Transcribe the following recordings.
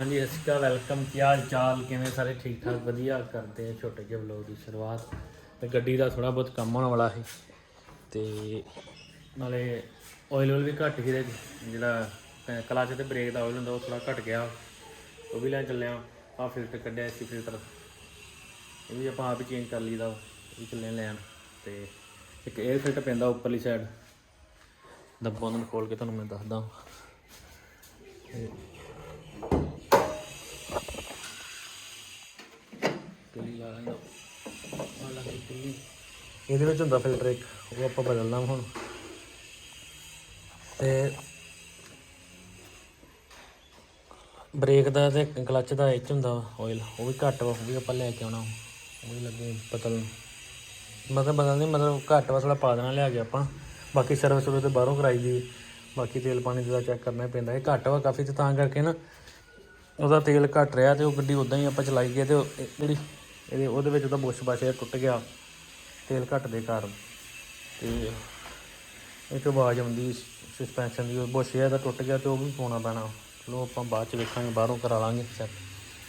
ਹਾਂਜੀ, ਸਤਿ ਸ਼੍ਰੀ ਅਕਾਲ ਵੈਲਕਮ ਕੀ ਹਾਲ ਚਾਲ, ਕਿਵੇਂ ਸਾਰੇ ਠੀਕ ਠਾਕ? ਵਧੀਆ, ਕਰਦੇ ਆ ਛੋਟੇ ਜਿਹੇ ਵਲੋਗ ਦੀ ਸ਼ੁਰੂਆਤ। ਤੇ ਗੱਡੀ ਦਾ ਥੋੜਾ ਬਹੁਤ ਕੰਮ ਹੋਣ ਵਾਲਾ ਸੀ, ਤੇ ਨਾਲੇ ਆਇਲ ਵੀ ਘੱਟ ਹੀ ਜਿਹੜਾ ਕਲਚ ਤੇ ਬ੍ਰੇਕ ਦਾ ਆਇਲ ਹੁੰਦਾ, ਉਹ ਥੋੜਾ ਘੱਟ ਗਿਆ। ਉਹ ਵੀ ਲੈ ਚੱਲਿਆ ਆ ਫਿਲਟਰ ਕੱਢਿਆ ਸੀ ਫਿਲਟਰ ਇਹ ਵੀ ਆਪਾਂ ਆਪ ਹੀ ਚੇਂਜ ਕਰ ਲਈਦਾ ਇਹ ਚੱਲੇ ਲੈਣ। ਤੇ ਇੱਕ 에ਅਰ ਫਿਲਟਰ ਪੈਂਦਾ ਉੱਪਰਲੀ ਸਾਈਡ ਡੱਬਾ ਨੂੰ ਖੋਲ ਕੇ ਤੁਹਾਨੂੰ ਮੈਂ ਦੱਸਦਾ ਕਿਲੀ ਆ ਲਾ ਕੇ ਇਹਦੇ ਵਿੱਚ ਹੁੰਦਾ ਫਿਲਟਰ ਇੱਕ, ਉਹ ਆਪਾਂ ਬਦਲਣਾ ਹੁਣ। ਤੇ ਬ੍ਰੇਕ ਦਾ ਤੇ ਕਲਚ ਦਾ ਇਹ 'ਚ ਹੁੰਦਾ ਆਇਲ ਉਹ ਵੀ ਘੱਟ ਵਾ, ਉਹ ਵੀ ਆਪਾਂ ਲੈ ਕੇ ਆਉਣਾ ਉਹ ਵੀ ਲੱਗੇ ਬਦਲ ਮਤਲਬ ਬਦਲ ਨਹੀਂ, ਮਤਲਬ ਘੱਟ ਵਾ ਥੋੜਾ ਪਾ ਦੇਣਾ ਲਿਆ ਕੇ ਆਪਾਂ। ਬਾਕੀ ਸਰਵਿਸ ਉਹ ਤੇ ਬਾਹਰੋਂ ਕਰਾਈ ਦੀ ਬਾਕੀ ਤੇਲ ਪਾਣੀ ਦਾ ਚੈੱਕ ਕਰਨਾ ਪੈਂਦਾ, ਇਹ ਘੱਟ ਵਾ ਕਾਫੀ, ਤੇ ਤਾਂ ਕਰਕੇ ਨਾ ਉਹਦਾ ਤੇਲ ਘੱਟ ਰਿਹਾ ਤੇ ਉਹ ਗੱਡੀ ਉਦਾਂ ਹੀ ਆਪਾਂ ਚਲਾਈ ਗਏ ਤੇ ਜਿਹੜੀ ਇਹਦੇ ਉਹਦੇ ਵਿੱਚ ਉਹਦਾ ਬੁਸ਼ ਬਸ਼ ਜਿਹਾ ਟੁੱਟ ਗਿਆ, ਤੇਲ ਘੱਟ ਦੇ ਕਾਰਨ। ਤੇ ਇੱਕ ਆਵਾਜ਼ ਆਉਂਦੀ ਸਸਪੈਂਸ਼ਨ ਦੀ ਉਹ ਬੁਸ਼ ਜਿਹਾ ਦਾ ਟੁੱਟ ਗਿਆ ਤੇ ਉਹ ਵੀ ਪਾਉਣਾ ਪੈਣਾ। ਚਲੋ ਆਪਾਂ ਬਾਅਦ ਚ ਵੇਖਾਂਗੇ, ਬਾਹਰੋਂ ਕਰਾ ਲਾਂਗੇ ਚੈੱਕ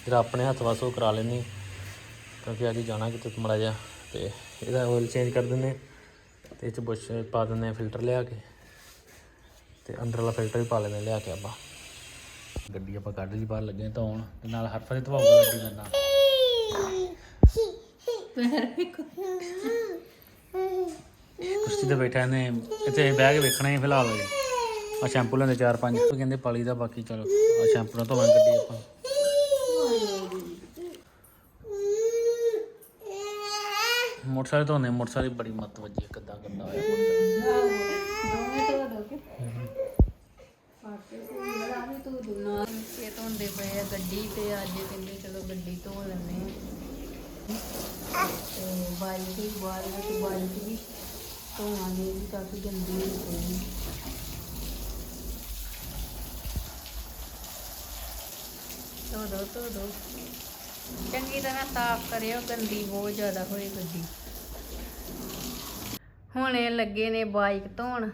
ਜਿਹੜਾ ਆਪਣੇ ਹੱਥ ਵਾਸੋਂ ਉਹ ਕਰਾ ਲੈਂਦੇ ਕਿਉਂਕਿ ਅੱਜ ਜਾਣਾ ਕਿਤੇ ਮੜਾ ਜਾ ਤੇ ਇਹਦਾ ਆਇਲ ਚੇਂਜ ਕਰ ਦਿੰਦੇ ਹਾਂ, ਤੇ ਇਹ ਚ ਬੁਸ਼ ਪਾ ਦਿੰਦੇ ਫਿਲਟਰ ਲਿਆ ਕੇ। ਤੇ ਅੰਦਰਲਾ ਫਿਲਟਰ ਵੀ ਪਾ ਲੈਂਦੇ ਲਿਆ ਕੇ ਆਪਾਂ। ਗੱਡੀ ਆਪਾਂ ਕੱਢ ਲਈ, ਬਾਹਰ ਲੱਗੇ ਤਾਂ ਹੁਣ ਤੇ ਨਾਲ ਹਰ ਫਰੇ ਧਵਾਉਂਗਾ ਗੱਡੀ ਦਾ ਨਾਲ। ਕੁਰਸੀ ਤੇ ਬੈਠਾ ਨੇ ਇੱਥੇ ਬਹਿ ਕੇ ਵੇਖਣਾ ਹੀ ਫਿਲਹਾਲ ਆ ਸ਼ੈਂਪੂ ਲੈਂਦੇ ਚਾਰ ਪੰਜ ਉਹ ਕਹਿੰਦੇ ਪਾਲੀ ਦਾ ਬਾਕੀ ਚਲੋ ਆ ਸ਼ੈਂਪੂ ਨਾਲ ਧੋਵਾਂਗੇ ਗੱਡੀ ਆਪਾਂ। ਮੋਟਰਸਾਈਕਲ ਧੋਨੇ ਮੋਟਰਸਾਈਕਲ ਦੀ ਬੜੀ ਮੱਤ ਵੱਜੀ ਕਿੱਦਾਂ ਗੰਦਾ ਹੋਇਆ ਮੋਟਰਸਾਈਕਲ ਇਹ ਧੋਂਦੇ ਪਏ ਆ ਗੱਡੀ ਤੇ ਅੱਜ ਕਹਿੰਦੇ ਚਲੋ ਗੱਡੀ ਧੋ ਆ। ਤੇ ਬਾਈਕ ਵੀ ਬਾਹਰ ਵਿੱਚ ਬਾਈਕ ਵੀ ਧੋਵਾਂਗੇ ਵੀ ਕਾਫੀ ਗੰਦੀ ਹੋਈ ਪਈ ਧੋ ਦੋ ਧੋ ਦੋ। ਚੰਗੀ ਤਰ੍ਹਾਂ ਸਾਫ਼ ਕਰਿਓ, ਗੰਦੀ ਬਹੁਤ ਜ਼ਿਆਦਾ ਹੋਈ ਗੱਡੀ ਹੁਣ ਇਹ ਲੱਗੇ ਨੇ ਬਾਈਕ ਧੋਣ।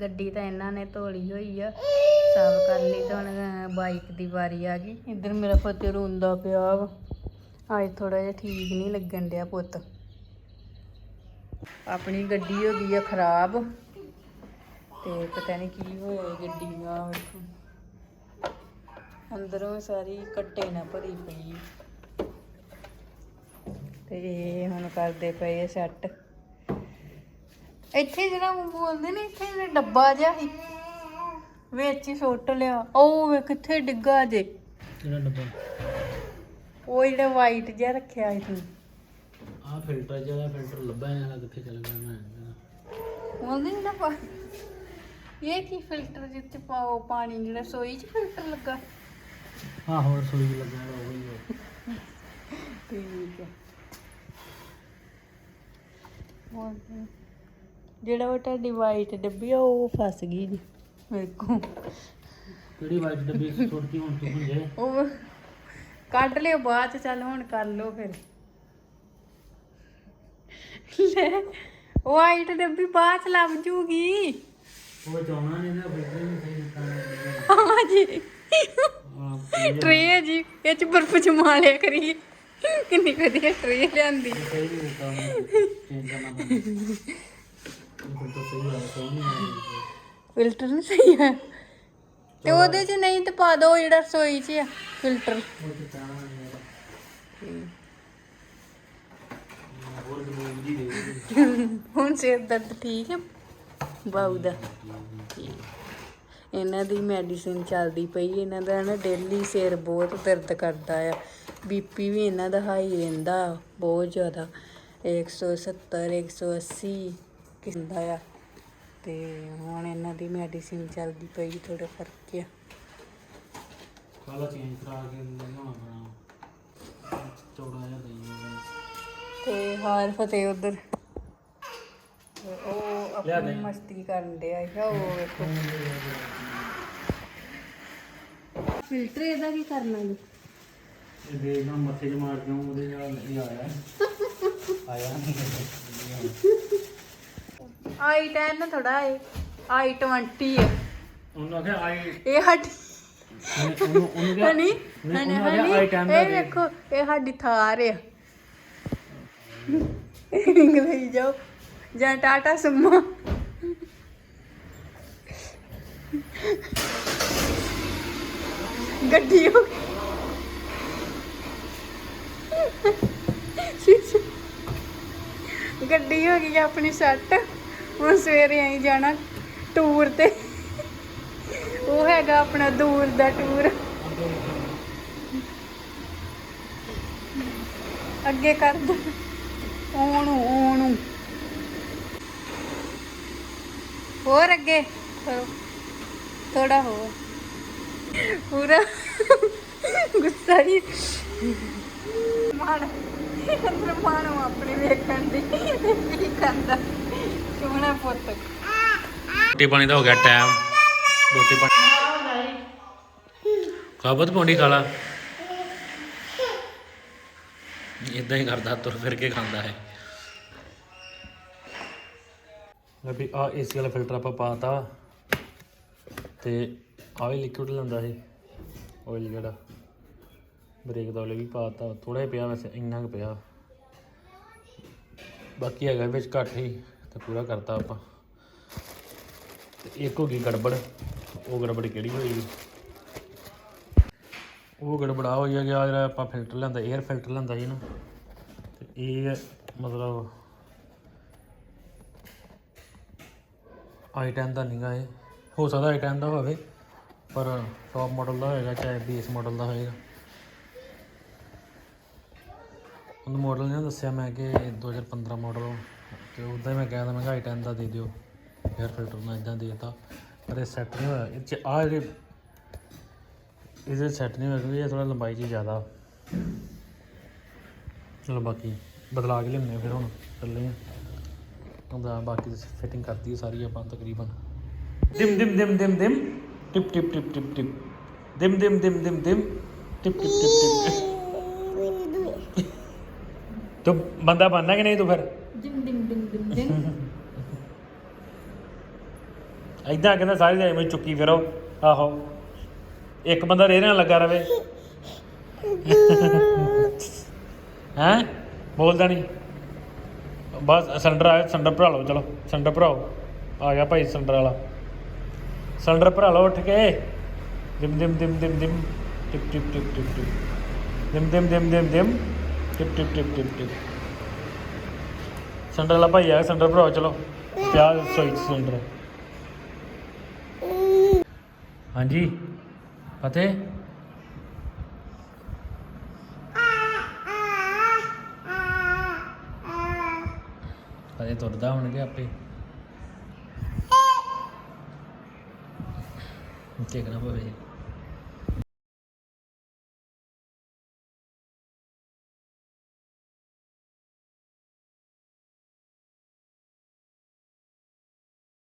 ਗੱਡੀ ਤਾਂ ਇਹਨਾਂ ਨੇ ਧੋਲੀ ਹੋਈ ਆ। ਸਾਫ਼ ਕਰ ਲਈ ਤਾਂ ਹੁਣ ਬਾਈਕ ਦੀ ਵਾਰੀ ਆ ਗਈ। ਇੱਧਰ ਮੇਰਾ ਫਤਿਹ ਰੋਂਦਾ ਪਿਆ ਵਾ। ਅੱਜ ਥੋੜਾ ਜਿਹਾ ਠੀਕ ਨਹੀਂ ਲੱਗਣ ਡਿਆ ਪੁੱਤ। ਆਪਣੀ ਗੱਡੀ ਹੋ ਗਈ ਆ ਖਰਾਬ ਤੇ ਪਤਾ ਨਹੀਂ ਕੀ ਹੋਇਆ ਗੱਡੀ ਨਾਲ ਅੰਦਰੋਂ ਸਾਰੀ ਕੱਟੇ ਨਾ ਭਰੀ ਪਈ ਤੇ ਹੁਣ ਕਰਦੇ ਪਏ ਸੈੱਟ। ਇੱਥੇ ਜਿਹੜਾ ਬੋਲਦੇ ਨੇ, ਇੱਥੇ ਜਿਹੜਾ ਡੱਬਾ ਜਿਹਾ ਸੀ, ਵਿੱਚ ਹੀ ਸੁੱਟ ਲਿਆ। ਉਹ ਵੇ ਕਿੱਥੇ ਡਿੱਗਾ ਜੇ। ਕਿਹੜਾ ਡੱਬਾ? ਉਹ ਜਿਹੜਾ ਵਾਈਟ ਜਿਹਾ ਰੱਖਿਆ ਸੀ। ਤੂੰ ਆ ਫਿਲਟਰ ਜਿਹੜਾ ਫਿਲਟਰ ਲੱਭਾ ਇਹਨਾਂ ਕਿੱਥੇ ਚਲ ਗਿਆ ਮੈਂ ਉਹਦੇ ਜਿਹੜਾ ਪਾ ਇਹ ਕੀ ਫਿਲਟਰ ਜਿੱਥੇ ਪਾਓ ਪਾਣੀ ਜਿਹੜਾ ਸੋਈ ਚ ਫਿਲਟਰ ਲੱਗਾ? ਹਾਂ ਹੋਰ ਸੋਈ ਲੱਗਾ ਉਹ ਹੀ ਹੈ। ਠੀਕ ਹੈ ਹੋਰ ਕੀ? ਜਿਹੜਾ ਉਹ ਤੁਹਾਡੀ ਵਾਈਟ ਡੱਬੀ ਆ ਉਹ ਫਸ ਗਈ ਜੀ ਮੇਰੇ ਕੋ ਕਿਹੜੀ ਵਾਈਟ ਡੱਬੀ? ਸੁੱਟਦੀ ਹੁਣ ਤੂੰ ਜੇ ਉਹ ਕੱਢ ਲਿਓ ਬਾਅਦ ਚ ਚੱਲ ਹੁਣ ਕਰ ਲਓ ਫਿਰ। ਲੈ ਵਾਈਟ ਡੱਬੀ ਬਾਅਦ ਚ ਲੱਭ ਜੂਗੀ। ਉਹ ਚਾਉਣਾ ਨਹੀਂ ਨਾ ਫਿਲਟਰ ਨਹੀਂ ਸਹੀ ਹਾਂ ਜੀ। ਟਰੇ ਹੈ ਜੀ ਇਹ ਚ ਬਰਫ ਜਮਾ ਲਿਆ ਕਰੀ ਕਿੰਨੀ ਵਧੀਆ ਟਰੇ ਲਿਆਂਦੀ। ਸਹੀ ਨਹੀਂ ਕੰਮ ਚੇਂਜ ਕਰਨਾ ਪੈਂਦਾ। ਫਿਲਟਰ ਸਹੀ ਆ ਸਹੀ ਨਹੀਂ ਆ। ਫਿਲਟਰ ਨਹੀਂ ਸਹੀ ਹੈ ਤੇ ਉਹਦੇ ਚ ਨਹੀਂ ਤੇ ਪਾ ਦੋ ਜਿਹੜਾ ਰਸੋਈ ਚ ਆ, ਫਿਲਟਰ। ਉਹ ਤੇ ਚਾਹਣਾ ਨਹੀਂ ਹੋਰ ਜ਼ਮੀਨ ਦੀ ਦੇ ਦੇ ਹੁਣ ਸਿਰ ਦਰਦ ਠੀਕ ਹੈ ਬਾਊ ਦਾ। ਠੀਕ। ਇਹਨਾਂ ਦੀ ਮੈਡੀਸਿਨ ਚੱਲਦੀ ਪਈ, ਇਹਨਾਂ ਦਾ ਨਾ ਡੇਲੀ ਸਿਰ ਬਹੁਤ ਦਰਦ ਕਰਦਾ ਆ। ਬੀਪੀ ਵੀ ਇਹਨਾਂ ਦਾ ਹਾਈ ਰਹਿੰਦਾ, ਬਹੁਤ ਜ਼ਿਆਦਾ। 170 180 ਕਿੰਦਾ ਆ। ਤੇ ਹੁਣ ਇਹਨਾਂ ਦੀ ਮੈਡੀਸਿਨ ਚੱਲਦੀ ਪਈ ਥੋੜਾ ਫ਼ਰਕ ਆ। ਕਾਲਾ ਚੇਂਜ ਕਰਾ ਕੇ ਲਿਆਉਣਾ ਪੈਣਾ ਚੌੜਾ ਜਿਹਾ ਦੇਈ ਤੇ ਹਾਰ ਫਤਿਹ ਉਧਰ। ਉਹ ਆਪਣੀ। ਮਸਤੀ ਕਰਨ ਡਿਆ ਹੈ ਉਹ ਵੇਖੋ। ਫਿਲਟਰ ਇਹਦਾ ਕੀ ਕਰਨਾ ਜੀ ਇਹ ਦੇ ਨਾ ਮੱਥੇ 'ਚ ਮਾਰ ਦਿਓ ਉਹਦੇ ਨਾਲ ਨਹੀਂ ਆਇਆ। ਆਇਆ ਨਹੀਂ। ਆਈ 10 ਥੋੜਾ ਹੈ ਆਈ 20 ਹੈ ਉਹਨੂੰ ਆਖਿਆ ਆਈ ਇਹ ਸਾਡੀ ਉਹਨੂੰ ਉਹਨੂੰ ਕਿਹਾ ਹਨੀ ਨਹੀਂ, ਹਨੀ ਉਹਨੂੰ ਆਖਿਆ, ਹਨੀ I ten ਦਾ ਇਹ ਦੇ। ਵੇਖੋ ਇਹ ਸਾਡੀ ਥਾਰ ਆ ਜਾਓ। ਜਾਂ ਟਾਟਾ ਸੁਮੋ। ਗੱਡੀ ਹੋ ਗਈ। ਗੱਡੀ ਹੋ ਗਈ ਆਪਣੀ ਸੈੱਟ। ਹੁਣ ਸਵੇਰੇ ਆਈ ਜਾਣਾ ਟੂਰ ਤੇ। ਉਹ ਹੈਗਾ ਆਪਣਾ ਦੂਰ ਦਾ ਟੂਰ ਅੱਗੇ ਕਰ ਦੋ। ਉਹਨੂੰ ਉਹਨੂੰ ਹੋਰ ਅੱਗੇ? ਕਰੋ ਥੋੜਾ ਹੋਰ। ਪੂਰਾ ਗੁੱਸਾ ਹੀ ਮਾਣ ਅੰਦਰ ਮਾਣੋ ਆਪਣੇ ਵੇਖਣ ਦੀ। ਕੀ ਕਰਦਾ? ਪੁੱਤ? ਰੋਟੀ ਪਾਣੀ ਦਾ ਹੋ ਗਿਆ ਟਾਈਮ। ਰੋਟੀ ਪਾਣੀ ਖਾਬਤ ਪੌਂਡੀ ਖਾ ਲਾ। ਇਦਾਂ ਹੀ ਕਰਦਾ ਤੁਰ ਫਿਰ ਕੇ ਖਾਂਦਾ ਹੈ ਵੀ ਆ ਏਸੀ ਵਾਲਾ ਫਿਲਟਰ ਆਪਾਂ ਪਾਤਾ। ਤੇ ਆ ਵੀ ਲਿਕਵਿਡ ਲੈਂਦਾ ਸੀ ਆਇਲ ਜਿਹੜਾ। ਬ੍ਰੇਕ ਦਾ ਆਇਲ ਵੀ ਪਾਤਾ। ਥੋੜਾ ਜਿਹਾ ਪਿਆ ਵੈਸੇ ਇੰਨਾ ਕੁ ਪਿਆ। ਬਾਕੀ ਹੈਗਾ ਵਿੱਚ ਘੱਟ ਹੀ। ਤੇ ਪੂਰਾ ਕਰਤਾ ਆਪਾਂ। ਤੇ ਇੱਕ ਹੋ ਗਈ ਗੜਬੜ, ਉਹ ਗੜਬੜ ਕਿਹੜੀ ਹੋਈ? ਉਹ ਗੜਬੜਾ ਹੋਈ ਆ ਗਿਆ ਜਿਹੜਾ ਆਪਾਂ ਫਿਲਟਰ ਲੈਂਦਾ 에ਅਰ ਫਿਲਟਰ ਲੈਂਦਾ ਸੀ ਨਾ, ਤੇ ਇਹ ਮਤਲਬ i10 ਦਾ ਨਹੀਂਗਾ ਇਹ। ਹੋ ਸਕਦਾ i10 ਦਾ ਹੋਵੇ, ਪਰ ਟੌਪ ਮਾਡਲ ਦਾ ਹੋਏਗਾ, ਚਾਹੇ ਬੇਸ ਮਾਡਲ ਦਾ ਹੋਏਗਾ। ਉਹਨੂੰ ਮਾਡਲ ਨਹੀਂ ਦੱਸਿਆ ਮੈਂ ਕਿ 2015 ਮਾਡਲ ਤੇ ਉਦਾਂ ਹੀ ਮੈਂ ਕਹਿ ਤਾ ਮੈਂ ਕਿਹਾ i10 ਦਾ ਦੇ ਦਿਓ। 에ਅਰ ਫਿਲਟਰ ਮੈਂ ਇਦਾਂ ਦੇਤਾ। ਪਰ ਇਹ ਸੈੱਟ ਨਹੀਂ ਹੋਇਆ। ਇਹ 'ਚ ਆ ਜਿਹੜੇ ਇਹਦੇ ਸੈੱਟ ਨਹੀਂ ਹੋਇਆ ਕਿਉਂਕਿ ਇਹ ਥੋੜਾ ਲੰਬਾਈ 'ਚ ਜ਼ਿਆਦਾ। ਚਲੋ ਬਾਕੀ ਬਦਲਾ ਕੇ ਲਿਆਉਂਦੇ ਫਿਰ ਹੁਣ ਚੱਲੇ ਹਾਂ। ਹੁੰਦਾ ਬਾਕੀ ਫਿਟਿੰਗ ਕਰਤੀ ਸਾਰੀ ਆਪਾਂ ਤਕਰੀਬਨ। ਦਿਮ ਦਿਮ ਦਿਮ ਦਿਮ ਦਿਮ। ਟਿਪ ਟਿਪ ਟਿਪ ਟਿਪ ਟਿਪ। ਦਿਮ ਦਿਮ ਦਿਮ ਦਿਮ ਦਿਮ। ਟਿਪ ਟਿਪ ਟਿਪ ਟਿਪ। ਤੂੰ ਬੰਦਾ ਬਣਨਾ ਕਿ ਨਹੀਂ ਤੂੰ ਫਿਰ ਡਿੰਗ ਡਿੰਗ ਡਿੰਗ ਡਿੰਗ ਡਿੰਗ ਐਦਾਂ ਕਹਿੰਦਾ ਸਾਰੀ ਦਿਹਾੜੀ ਮੈਨੂੰ ਚੁੱਕੀ ਫਿਰੋ, ਆਹੋ। ਇੱਕ ਬੰਦਾ ਰੇਹਾਂ ਲੱਗਾ ਰਵੇ। ਹੈਂ? ਬੋਲਦਾ ਨਹੀਂ ਬਸ ਸਿਲੰਡਰ ਆਇਆ, ਸਿਲੰਡਰ ਭਰਾ ਲਓ, ਚਲੋ, ਸਿਲੰਡਰ ਭਰਾਓ। ਆ ਗਿਆ ਭਾਈ ਸਿਲੰਡਰ ਵਾਲਾ। ਸਿਲੰਡਰ ਭਰਾ ਲਓ ਉੱਠ ਕੇ। ਦਿਮ ਦਿਮ ਦਿਮ ਦਿਮ ਦਿਮ। ਟਿਪ ਟਿਪ ਟਿਪ ਟਿਪ ਟਿਪ। ਦਿਮ ਦਿਮ ਦਿਮ ਦਿਮ ਦਿਮ। ਟਿਪ ਟਿਪ ਟਿਪ ਟਿਪ ਟਿਪ। ਸਿਲੰਡਰ ਵਾਲਾ ਭਾਈ ਆ ਸਿਲੰਡਰ ਭਰਾਓ, ਚਲੋ। ਪਿਆ ਸੋਈ ਸਿਲੰਡਰ। ਹਾਂਜੀ। ਫਤਿਹ। ਫਤਿਹ ਤੁਰਦਾ ਹੋਣਗੇ ਆਪੇ। ਕਰਨਾ ਪਵੇ